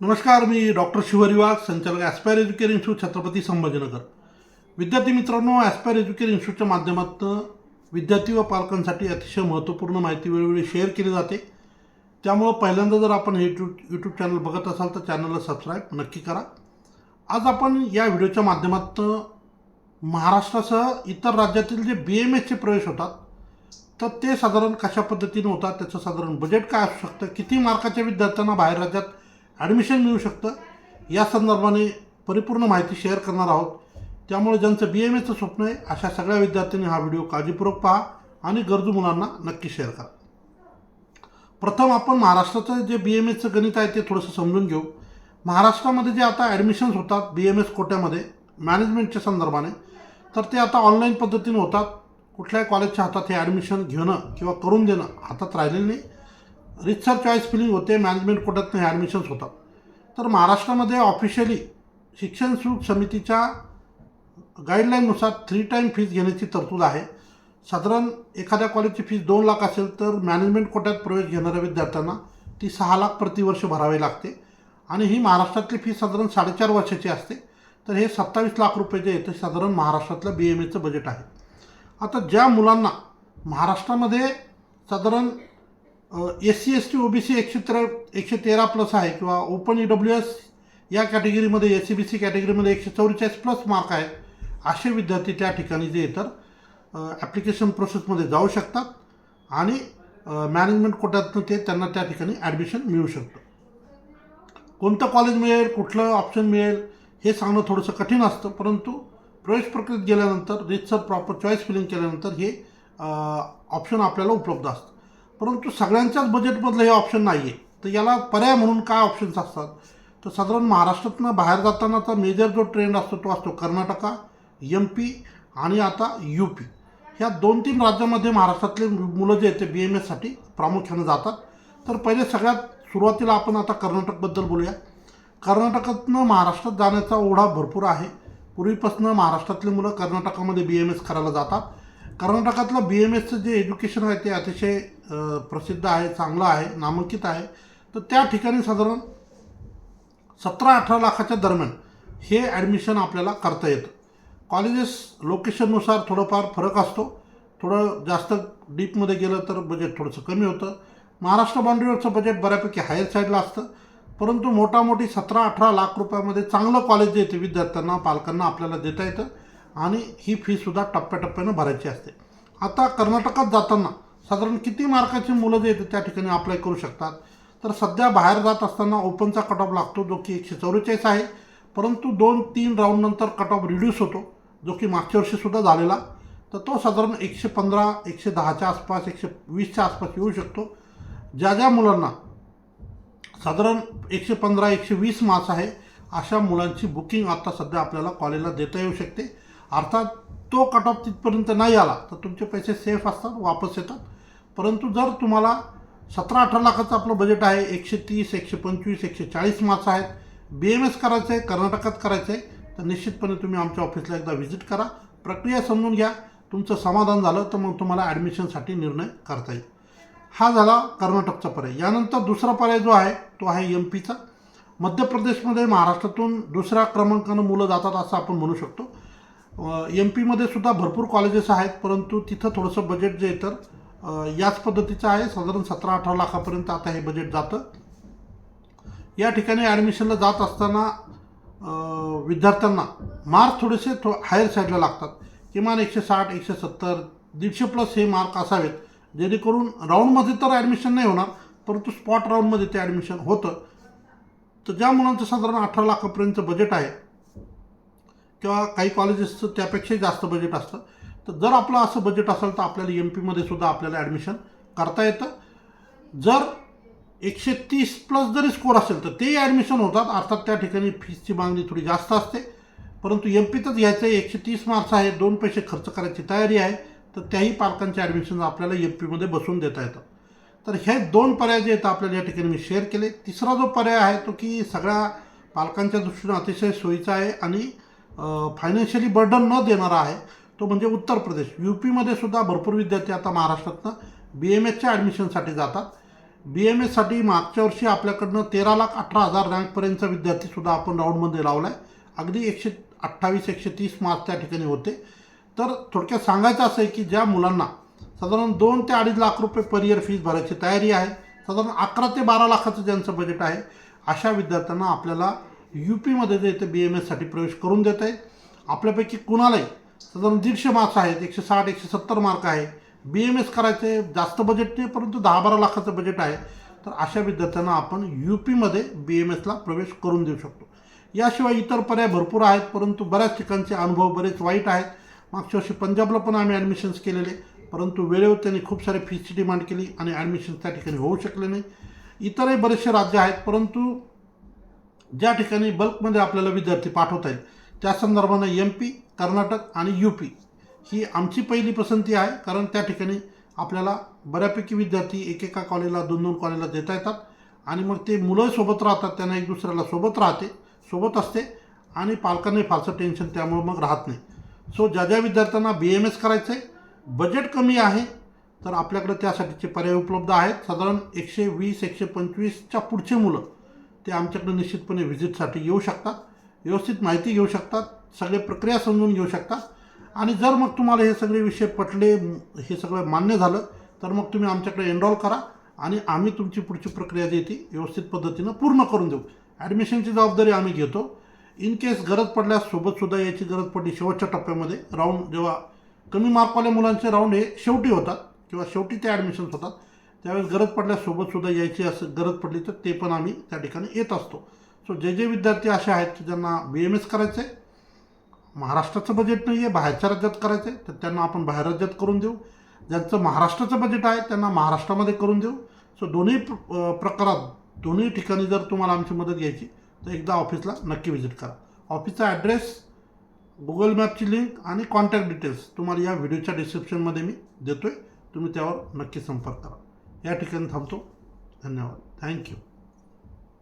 नमस्कार मी डॉक्टर शिवरिवाग संचालक Aspire Educare institute Chhatrapati Sambhajinagar. विद्यार्थी मित्रांनो ॲस्पायर एज्युकेर इन्स्टिट्यूटच्या माध्यमातून विद्यार्थी व पालकांसाठी अतिशय महत्त्वपूर्ण माहिती वेळोवेळी शेअर केली जाते. त्यामुळं पहिल्यांदा जर आपण हे यूट्यूब यूट्यूब चॅनल बघत असाल तर चॅनलला सबस्क्राईब नक्की करा. आज आपण या व्हिडिओच्या माध्यमातून महाराष्ट्रासह इतर राज्यातील जे बी एम एसचे प्रवेश होतात तर ते साधारण कशा पद्धतीने होतात त्याचं साधारण बजेट काय असू शकतं किती मार्काच्या विद्यार्थ्यांना बाहेर राज्यात ॲडमिशन मिळू शकतं. या संदर्भाने परिपूर्ण माहिती शेअर करणार आहोत. त्यामुळे ज्यांचं बी एम एचं स्वप्न आहे अशा सगळ्या विद्यार्थ्यांनी हा व्हिडिओ काळजीपूर्वक पहा आणि गरजू मुलांना नक्की शेअर करा. प्रथम आपण महाराष्ट्राचं जे बी एम एचं गणित आहे ते थोडंसं समजून घेऊ. महाराष्ट्रामध्ये जे आता ॲडमिशन्स होतात बी एम एस कोट्यामध्ये मॅनेजमेंटच्या संदर्भाने तर ते आता ऑनलाईन पद्धतीने होतात. कुठल्याही कॉलेजच्या हातात हे ॲडमिशन घेणं किंवा करून देणं हातात राहिलेलं नाही. रितसर चॉईस फिलिंग होते मॅनेजमेंट कोटातनं हे ॲडमिशन्स होतात. तर महाराष्ट्रामध्ये ऑफिशियली शिक्षण शुल्क समितीच्या गाईडलाईननुसार थ्री टाईम फीज घेण्याची तरतूद आहे. साधारण एखाद्या कॉलेजची फीज दोन लाख असेल तर मॅनेजमेंट कोट्यात प्रवेश घेणाऱ्या विद्यार्थ्यांना ती सहा लाख प्रतिवर्ष भरावी लागते. आणि ही महाराष्ट्रातली फीज साधारण साडेचार वर्षाची असते. तर हे सत्तावीस लाख रुपये जे येतं साधारण महाराष्ट्रातलं बी एम एचं बजेट आहे. आता ज्या मुलांना महाराष्ट्रामध्ये साधारण S C S T O B C एकशे तेरा एकशे तेरा प्लस आहे किंवा ओपन ई डब्ल्यू एस या कॅटेगरीमध्ये एस सी बी सी कॅटेगरीमध्ये एकशे चौवेचाळीस प्लस मार्क आहेत असे विद्यार्थी त्या ठिकाणी जे तर ॲप्लिकेशन प्रोसेसमध्ये जाऊ शकतात आणि मॅनेजमेंट कोट्यातनं ते त्यांना त्या ठिकाणी ॲडमिशन मिळू शकतं. कोणतं कॉलेज मिळेल कुठलं ऑप्शन मिळेल हे सांगणं थोडंसं कठीण असतं परंतु प्रवेश प्रक्रियेत गेल्यानंतर रितसर प्रॉपर चॉईस फिलिंग केल्यानंतर हे ऑप्शन आपल्याला उपलब्ध असतं. परंतु सगळ्यांच्याच बजेटमधलं हे ऑप्शन नाही आहे तर याला पर्याय म्हणून काय ऑप्शन्स असतात? तर साधारण महाराष्ट्रातनं बाहेर जातानाचा मेजर जो ट्रेंड असतो तो असतो कर्नाटका एम पी आणि आता यू पी ह्या दोन तीन राज्यामध्ये महाराष्ट्रातले मुलं जे आहेत ते बी एम एससाठी प्रामुख्यानं जातात. तर पहिले सगळ्यात सुरुवातीला आपण आता कर्नाटकबद्दल बोलूया. कर्नाटकातनं महाराष्ट्रात जाण्याचा ओढा भरपूर आहे. पूर्वीपासून महाराष्ट्रातली मुलं कर्नाटकामध्ये बी एम एस करायला जातात. कर्नाटकातलं बी एम एसचं जे एज्युकेशन आहे ते अतिशय प्रसिद्ध आहे चांगलं आहे नामांकित आहे. तर त्या ठिकाणी साधारण सतरा अठरा लाखाच्या दरम्यान हे ॲडमिशन आपल्याला करता येतं. कॉलेजेस लोकेशननुसार थोडंफार फरक असतो. थोडं जास्त डीपमध्ये गेलं तर बजेट थोडंसं कमी होतं. महाराष्ट्र बाउंड्रीवरचं बजेट बऱ्यापैकी हायर साईडला असतं. परंतु मोठामोठी सतरा अठरा लाख रुपयामध्ये चांगलं कॉलेज जे येते विद्यार्थ्यांना पालकांना आपल्याला देता येतं. आणि ही फीसुद्धा टप्प्याटप्प्यानं भरायची असते. आता कर्नाटकात जाताना साधारण किती मार्काची मुलं जे येते त्या ठिकाणी अप्लाय करू शकतात? तर सध्या बाहेर जात असताना ओपनचा कट ऑफ लागतो जो की एकशे चौवेचाळीस आहे. परंतु दोन तीन राऊंडनंतर कट ऑफ रिड्यूस होतो जो की मागच्या वर्षीसुद्धा झालेला. तर तो साधारण एकशे पंधरा एकशे दहाच्या आसपास एकशे वीसच्या आसपास येऊ शकतो. ज्या ज्या मुलांना साधारण एकशे पंधरा एकशे वीस मार्क्स आहे अशा मुलांची बुकिंग आता सध्या आपल्याला कॉलेजला देता येऊ शकते. अर्थात तो कट ऑफ तिथपर्यंत नाही आला तर तुमचे पैसे सेफ असतात वापस येतात. परंतु जर तुम्हाला सतरा अठरा लाखाचं आपलं बजेट आहे एकशे तीस एकशे पंचवीस एकशे चाळीस मार्क्स आहेत बी एम एस करायचं आहे कर्नाटकात करायचं आहे तर निश्चितपणे तुम्ही आमच्या ऑफिसला एकदा व्हिजिट करा. प्रक्रिया समजून घ्या. तुमचं समाधान झालं तर मग तुम्हाला ॲडमिशनसाठी निर्णय करता येईल. हा झाला कर्नाटकचा पर्याय. यानंतर दुसरा पर्याय जो आहे तो आहे एम पीचा मध्य प्रदेशमध्ये महाराष्ट्रातून दुसऱ्या क्रमांकानं मुलं जातात असं आपण म्हणू शकतो. एम पीमध्ये सुद्धा भरपूर कॉलेजेस आहेत परंतु तिथं थोडंसं बजेट जे आहे तर याच पद्धतीचं आहे. साधारण सतरा अठरा लाखापर्यंत आता हे बजेट जातं. या ठिकाणी ॲडमिशनला जात असताना विद्यार्थ्यांना मार्क थोडेसे थो हायर साईडला लागतात. किमान एकशे साठ एकशे सत्तर दीडशे प्लस हे मार्क असावेत. जेणेकरून राऊंडमध्ये तर ॲडमिशन नाही होणार परंतु स्पॉट राऊंडमध्ये ते ॲडमिशन होतं. तर ज्या मुलांचं साधारण अठरा लाखापर्यंत बजेट आहे किंवा काही कॉलेजेसचं त्यापेक्षाही जास्त बजेट असतं. तर जर आपलं असं बजेट असेल तर आपल्याला एम पीमध्ये सुद्धा आपल्याला ॲडमिशन करता येतं. जर एकशे तीस प्लस जरी स्कोर असेल तर तेही ॲडमिशन होतात. अर्थात त्या ठिकाणी फीसची मागणी थोडी जास्त असते. परंतु एम पीतच घ्यायचं आहे एकशे तीस मार्क्स आहे. दोन पैसे खर्च करायची तयारी आहे. तर त्याही पालकांचे ॲडमिशन आपल्याला एम पीमध्ये बसून देता येतं. तर हे दोन पर्याय जे आहेत आपल्याला या ठिकाणी मी शेअर केले. तिसरा जो पर्याय आहे तो की सगळ्या पालकांच्या दृष्टीनं अतिशय सोयीचा आहे आणि फायनान्शियली बर्डन न देणारा आहे तो म्हणजे उत्तर प्रदेश. यू पीमध्ये सुद्धा भरपूर विद्यार्थी आता महाराष्ट्रातनं बी एम एसच्या ॲडमिशनसाठी जातात. बी एम एससाठी मागच्या वर्षी आपल्याकडनं तेरा लाख अठरा हजार रँकपर्यंतचा विद्यार्थीसुद्धा आपण राऊंडमध्ये लावला आहे अगदी एकशे अठ्ठावीस एकशे तीस मार्क्स त्या ठिकाणी होते. तर थोडक्यात सांगायचं असं आहे की ज्या मुलांना साधारण दोन ते अडीच लाख रुपये पर इयर फीज भरायची तयारी आहे साधारण अकरा ते बारा लाखाचं ज्यांचं बजेट आहे अशा विद्यार्थ्यांना आपल्याला यू पीमध्ये जे इथं बी एम एससाठी प्रवेश करून देत आहे. आपल्यापैकी कुणालाही साधारण दीडशे मार्क्स आहेत एकशे साठ एकशे सत्तर मार्क आहे. बी एम एस करायचे जास्त बजेट नाही परंतु दहा बारा लाखाचं बजेट आहे. तर अशा विद्यार्थ्यांना आपण यू पीमध्ये बी एम एसला प्रवेश करून देऊ शकतो. याशिवाय इतर पर्याय भरपूर आहेत परंतु बऱ्याच ठिकाणचे अनुभव बरेच वाईट आहेत. मागच्या वर्षी पंजाबला पण आम्ही ॲडमिशन्स केलेले परंतु वेळेवर त्यांनी खूप सारे फीसची डिमांड केली आणि ॲडमिशन्स त्या ठिकाणी होऊ शकले नाही. इतरही बरेचसे राज्य आहेत परंतु ज्या ठिकाणी बल्कमध्ये आपल्याला विद्यार्थी पाठवता येईल त्या संदर्भानं एम पी कर्नाटक आणि यू पी ही आमची पहिली पसंती आहे. कारण त्या ठिकाणी आपल्याला बऱ्यापैकी विद्यार्थी एकेका कॉलेजला दोन दोन कॉलेजला देता येतात. आणि मग ते मुलं सोबत राहतात त्यांना एक दुसऱ्याला सोबत राहते सोबत असते. आणि पालकांनाही फारसं टेन्शन त्यामुळे मग राहत नाही. सो ज्या ज्या विद्यार्थ्यांना बी एम एस करायचं आहे बजेट कमी आहे तर आपल्याकडे त्यासाठीचे पर्याय उपलब्ध आहेत. साधारण एकशे वीस एकशे पंचवीसच्या पुढचे मुलं ते आमच्याकडे निश्चितपणे व्हिजिटसाठी येऊ शकतात. व्यवस्थित माहिती घेऊ शकतात. सगळे प्रक्रिया समजून घेऊ शकतात. आणि जर मग तुम्हाला हे सगळे विषय पटले हे सगळं मान्य झालं तर मग तुम्ही आमच्याकडे एनरोल करा आणि आम्ही तुमची पुढची प्रक्रिया जी ती व्यवस्थित पद्धतीनं पूर्ण करून देऊ. ॲडमिशनची जबाबदारी आम्ही घेतो. इन केस गरज पडल्यास सोबतसुद्धा याची गरज पडली शेवटच्या टप्प्यामध्ये. राऊंड जेव्हा कमी मार्कवाल्या मुलांचे राऊंड हे शेवटी होतात किंवा शेवटी ते ॲडमिशन्स होतात. त्यावेळेस गरज पडल्यास सोबतसुद्धा यायची असं गरज पडली तर ते पण आम्ही त्या ठिकाणी येत असतो. सो जे जे विद्यार्थी असे आहेत की ज्यांना बी एम एस करायचं आहे महाराष्ट्राचं बजेट नाही आहे बाहेरच्या राज्यात करायचं आहे तर त्यांना आपण बाहेर राज्यात करून देऊ. ज्यांचं महाराष्ट्राचं बजेट आहे त्यांना महाराष्ट्रामध्ये करून देऊ. सो दोन्ही प्र- प्रकारात दोन्ही ठिकाणी जर तुम्हाला आमची मदत घ्यायची तर एकदा ऑफिसला नक्की व्हिजिट करा. ऑफिसचा ॲड्रेस गुगल मॅपची लिंक आणि कॉन्टॅक्ट डिटेल्स तुम्हाला या व्हिडिओच्या डिस्क्रिप्शनमध्ये मी देतो आहे तुम्ही त्यावर नक्की संपर्क करा. या ठिकाणी थांबतो. धन्यवाद. थँक्यू